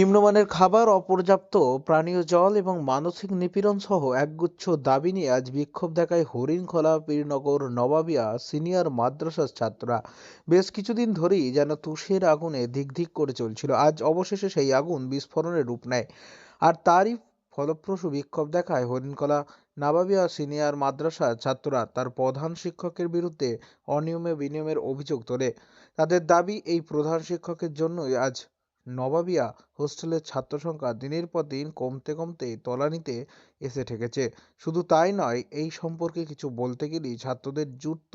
নিম্নমানের খাবার, অপর্যাপ্ত পানীয় জল এবং মানসিক নিপীড়ন সহ একগুচ্ছ দাবি নিয়ে আজ বিক্ষোভ দেখায় হরিণখোলা পীরনগর নবাবিয়া সিনিয়র মাদ্রাসার ছাত্ররা। বেশ কিছুদিন ধরেই যেন তুষের আগুনে ধিকধিক করে চলছিল। আজ অবশেষে সেই আগুন বিস্ফোরণের রূপ নেয়। আর তারই ফলপ্রসূ বিক্ষোভ দেখায় হরিণখোলা নাবাবিয়া সিনিয়র মাদ্রাসার ছাত্ররা। তার প্রধান শিক্ষকের বিরুদ্ধে অনিয়মে বিনিয়মের অভিযোগ তোলে। তাদের দাবি, এই প্রধান শিক্ষকের জন্যই আজ নবাবিয়া হোস্টেলের ছাত্র সংখ্যা দিনের পর দিন কমতে কমতে তলানিতে এসে ঠেকেছে। শুধু তাই নয়, এই সম্পর্কে কিছু বলতে গেলেই ছাত্রদের জুটত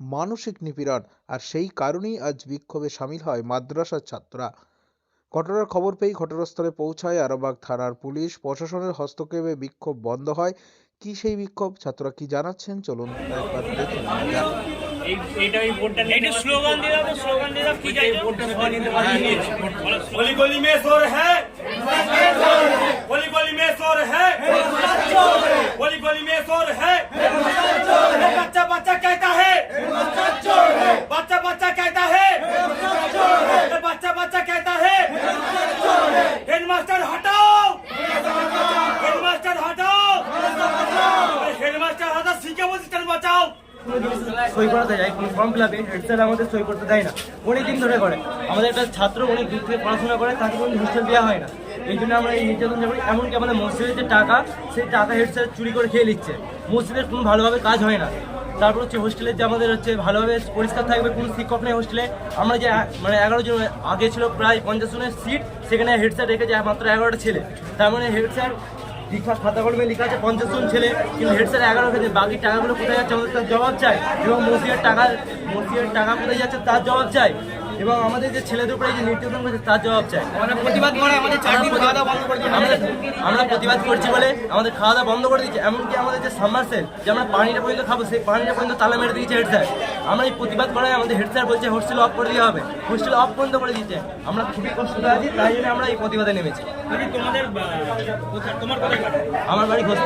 মানসিক নিপীড়ন আর সেই কারণেই আজ বিক্ষোভে সামিল হয় মাদ্রাসার ছাত্ররা। ঘটনার খবর পেয়েই ঘটনাস্থলে পৌঁছায় আরামবাগ থানার পুলিশ। প্রশাসনের হস্তক্ষেপে বিক্ষোভ বন্ধ হয়। কি সেই বিক্ষোভ? ছাত্ররা কি জানাচ্ছেন? চলুন একবার দেখে এইটা এই বোর্ডটা নিয়ে একটু স্লোগান দিয়ে দাও তো, স্লোগান দিয়ে দাও, কি এই চাইছো? বোর্ডটা সবাই নিতে পারে নিয়েছি বলো, স্লোগান। गली गली में शोर है गली गली में शोर है गली गली में शोर है बच्चा बच्चा कहता है সই করাতে যায়, কোনো ফর্ম ফিল আপে হেড স্যার আমাদের সই করতে দেয় না। অনেক দিন ধরে করে। আমাদের একটা ছাত্র অনেক দূর থেকে পড়াশোনা করে, তাকে কোনো হোস্টেল দেওয়া হয় না। এই জন্য আমরা এই নির্যাতনটা করি এমনকি আমাদের মসজিদের যে টাকা, সেই টাকা হেড স্যার চুরি করে খেয়ে নিচ্ছে। মসজিদের কোনো ভালোভাবে কাজ হয় না। তারপর হচ্ছে হোস্টেলের যে আমাদের হচ্ছে ভালোভাবে পরিষ্কার থাকবে, কোনো শিক্ষক নেই হোস্টেলে আমরা যে মানে এগারো জন আগে ছিল প্রায় পঞ্চাশ জনের সিট সেখানে হেড স্যার রেখেছে মাত্র এগারোটা ছেলে। তার মানে হেড স্যার দীক্ষা খাতা কলমে লেখা আছে পঞ্চাশ জন ছেলে, কিন্তু হেড স্যার এগারো খেতে, বাকি টাকাগুলো কোথায় যাচ্ছে আমাদের তার জবাব চাই। এবং মসিয়ার টাকা মসিয়ার টাকা কোথায় যাচ্ছে তার জবাব চাই। এবং আমাদের যে ছেলেদের উপরে যে নির্যাতন করছে তার জবাব চাই। আমরা প্রতিবাদ করে আমাদের দিন খাওয়া দাওয়া বন্ধ করে দিয়েছে। আমরা প্রতিবাদ করছি বলে আমাদের খাওয়া দাওয়া বন্ধ করে দিচ্ছে এমনকি আমাদের যে সাবমার্সেল যে আমরা পানিটা পর্যন্ত খাব সেই পানিটা পর্যন্ত তালা মেরে দিয়েছে হেড স্যার আমরা এই প্রতিবাদ করায় আমাদের হেড স্যার বলছে হোস্টেল অফ করে দেওয়া হবে। হোস্টেল অফ বন্ধ করে দিচ্ছে আমরা খুবই কষ্ট আছি তাই জন্য আমরা এই প্রতিবাদে নেমেছি? আমার বাড়ি ঘোষ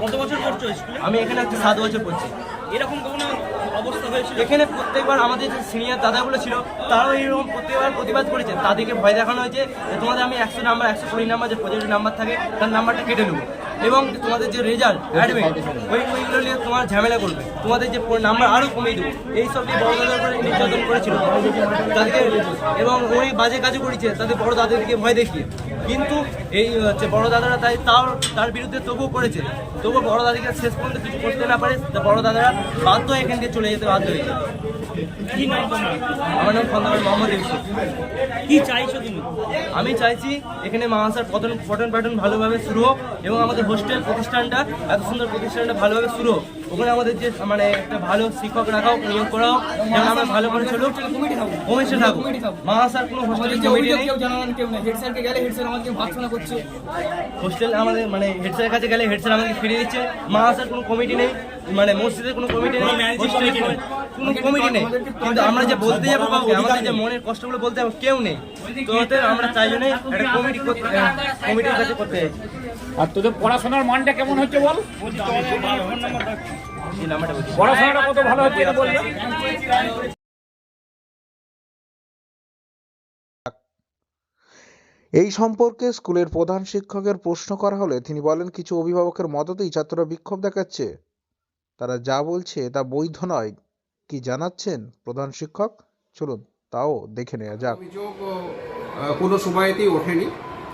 কত বছর পড়ছো আমি এখানে সাত বছর পড়ছি। এরকম কোনো অবস্থা হয়েছিল? এখানে প্রত্যেকবার আমাদের যে সিনিয়র দাদাগুলো ছিল তারাও এইরকম প্রত্যেকবার প্রতিবাদ করেছে। তাদেরকে ভয় দেখানো হয়েছে তোমাদের আমি একশো নাম্বার, একশো কুড়ি নাম্বার যে প্রজেক্টের নাম্বার থাকে, তার নাম্বারটা কেটে নেব। এবং তোমাদের যে রেজাল্ট অ্যাডমিট ওই ওইগুলো নিয়ে তোমার ঝামেলা করবে। তোমাদের যে নাম্বার আরও কমিয়ে দেবো। এই সব নিয়ে বড় দাদার উপরে নির্যাতন করেছিল। তাদেরকে এবং ওই বাজে কাজও করেছে, তাদের বড় দাদাদেরকে ভয় দেখিয়ে। কিন্তু এই হচ্ছে বড় দাদারা তাই তাও, তার বিরুদ্ধে তবুও করেছে। তবুও বড় দাদাকে শেষ পর্যন্ত কিছু করতে না পারে, তা বড় দাদারা বাধ্য এখান থেকে চলে যেতে বাধ্য হয়েছে আমার নাম খন্দকার মোহাম্মদ ইউসুফ। কি চাইছো তুমি? আমি চাইছি এখানে মাহাসার পঠন পঠন পাঠন ভালোভাবে শুরু হোক এবং আমাদের হোস্টেল প্রতিষ্ঠানটা এত সুন্দর প্রতিষ্ঠানটা ভালোভাবে শুরু হোক। ওখানে আমাদের যে মানে একটা ভালো শিক্ষক রাখাও নিয়োগ করা হোক যেন আমরা ভালো করে চলুক কমিশন থাকুক। মাহাসার কোনো হোস্টেল আমাদের কমিটি নেই। কেউ জানান কেউ নেই। হেড স্যারকে গেলে হেড স্যার আমাদেরকে ভাবছনা করছে। হোস্টেল আমাদের মানে হেড স্যারের কাছে গেলে হেড স্যার আমাদেরকে ফিরিয়ে দিচ্ছে। মাহাসার কোনো কমিটি নেই মানে মসজিদের কোনো কমিটি নেই। কোনো- কোনো কমিটি নেই। কিন্তু আমরা যে বলতে যাব কাউকে আমাদের যে মনের কষ্টগুলো বলতে যাব কেউ নেই। তো ওতে আমরা তাই জন্যই একটা কমিটি করতে কমিটির কাছে করতে আর তোদের পড়াশোনার মানটা কেমন হচ্ছে বল? পড়াশোনাটা কত ভালো হচ্ছে এই সম্পর্কে স্কুলের প্রধান শিক্ষকের প্রশ্ন করা হলে তিনি বলেন কিছু অভিভাবকের মদতেই ছাত্ররা বিক্ষোভ দেখাচ্ছে। তারা যা বলছে তা বৈধ নয়। কি জানাচ্ছেন প্রধান শিক্ষক? চলুন তাও দেখে নেওয়া যাক। অভিযোগ কোনো সময়তেই ওঠেনি।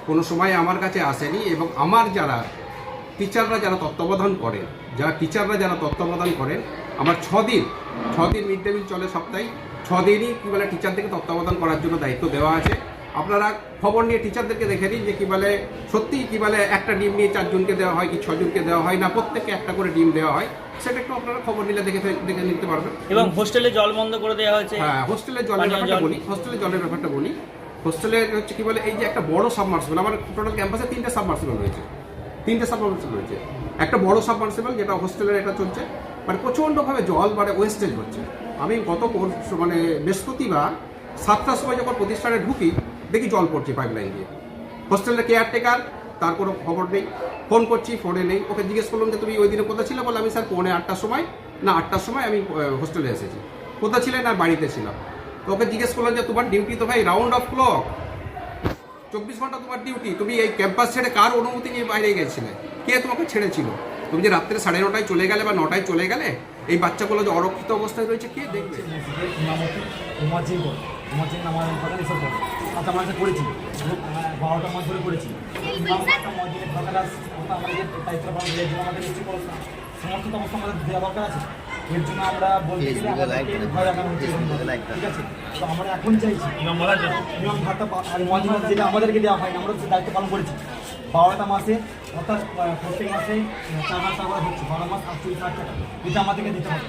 কোনো সময় আমার কাছে আসেনি এবং আমার যারা টিচাররা যারা তত্ত্বাবধান করেন যারা টিচাররা যারা তত্ত্বাবধান করেন আমার ছদিন ছদিন মিড ডে মিল চলে সপ্তাহে ছদিনই কী বলে টিচারদেরকে তত্ত্বাবধান করার জন্য দায়িত্ব দেওয়া আছে। আপনারা খবর নিয়ে টিচারদেরকে দেখে নিন যে কী বলে সত্যিই কী বলে একটা ডিম নিয়ে চারজনকে দেওয়া হয় কি ছজনকে দেওয়া হয় না প্রত্যেককে একটা করে ডিম দেওয়া হয়। সেটা একটু আপনারা খবর নিলে দেখে দেখে নিতে পারবেন। এবং হোস্টেলে জল বন্ধ করে দেওয়া হয়েছে। হ্যাঁ হোস্টেলের জলের ব্যাপারটা বলি হোস্টেলের জলের ব্যাপারটা বলি। হোস্টেলের হচ্ছে কি বলে এই যে একটা বড় সাবমার্সিবল আমার টোটাল ক্যাম্পাসে তিনটে সাবমার্সিবল রয়েছে। তিনটে সাবমার্সিবল রয়েছে। একটা বড় সাবমার্সিবল যেটা হোস্টেলের এটা চলছে মানে প্রচণ্ডভাবে জল মানে ওয়েস্টেজ হচ্ছে। আমি গত মানে বৃহস্পতিবার সাতটার সময় যখন প্রতিষ্ঠানে ঢুকি, দেখি জল পড়ছে পাইপ লাইন দিয়ে। হোস্টেলের কেয়ারটেকার তার কোনো খবর নেই ফোন করছি ফোনে নেই। ওকে জিজ্ঞেস করলাম যে, তুমি ওই দিনে কোথায় ছিলে? বলে আমি স্যার পৌনে আটটার সময়, না, আটটার সময় আমি হোস্টেলে এসেছি। কোথায় ছিলেন না, বাড়িতে ছিলাম। তো ওকে জিজ্ঞেস করলাম যে, তোমার ডিউটি তো ভাই রাউন্ড অফ ক্লক চব্বিশ ঘণ্টা তোমার ডিউটি তুমি এই ক্যাম্পাস ছেড়ে কার অনুমতি নিয়ে বাইরে গেছিলে? কে তোমাকে ছেড়েছিল? তুমি যে রাত্রে সাড়ে নটায় চলে গেলে বা নটায় চলে গেলে, এই বাচ্চাগুলো যে অরক্ষিত অবস্থায় রয়েছে, কে দেখবে? করেছি করেছি সমস্ত আমাদের দেওয়া দরকার আছে? এর জন্য আমরা দেখানো ঠিক আছে? তো আমরা এখন চাইছি ইমাম ইমাম ভাতা আর মসজিদ যেটা আমাদেরকে দেওয়া হয় আমরা দায়িত্ব পালন করেছি। বারোটা মাসে অর্থাৎ প্রত্যেক মাসে চার হাজার টাকা হচ্ছে। বারো মাস আটচল্লিশ হাজার টাকা। এটা আমাদেরকে দিতে হবে।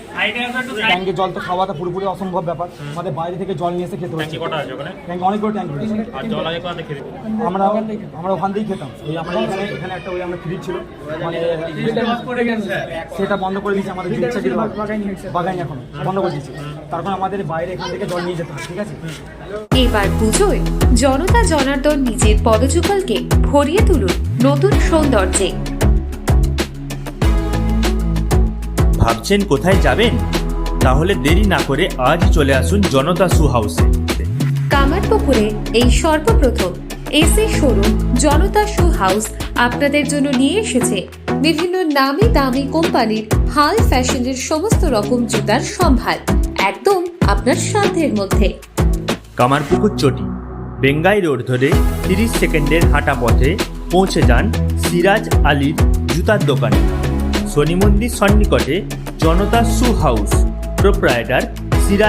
ট্যাঙ্কে জল তো খাওয়াটা পুরোপুরি অসম্ভব ব্যাপার। আমাদের বাইরে থেকে জল নিয়ে এসে খেতে হচ্ছে। কটা আছে ওখানে? ট্যাঙ্কে অনেকগুলো ট্যাঙ্ক আমরা আমরা ওখান থেকেই খেতাম। ওই আমরা এখানে এখানে একটা ওই আমরা ফ্রিজ ছিল। মানে সেটা বন্ধ করে দিয়েছে আমাদের কিন্তু বাগান এখন। বন্ধ করে দিয়েছে। তারপর আমাদের বাইরে এখান থেকে জল নিয়ে যেতে হয় ঠিক আছে? এবার পুজোয় জনতা জনার্দন নিজের পদযুগলকে ভরিয়ে তুলুন নতুন সৌন্দর্যে। ভাবছেন কোথায় যাবেন? তাহলে দেরি না করে আজ চলে আসুন জনতা সু হাউসে। কামারপুকুরে এই সর্বপ্রথম AC showroom Janata shoe house আপনাদের জন্য নিয়ে এসেছে বিভিন্ন নামি দামি কোম্পানির হাল ফ্যাশনের সমস্ত রকম জুতার সম্ভার একদম আপনার সাধ্যের মধ্যে। কামারপুকুর চটি বেঙ্গাই রোড ধরে তিরিশ সেকেন্ডের হাঁটা পথে পৌঁছে যান সিরাজ আলীর জুতার দোকানে। শনি মন্দির সন্নিকটে জনতা সু হাউস প্রোপ্রাইটার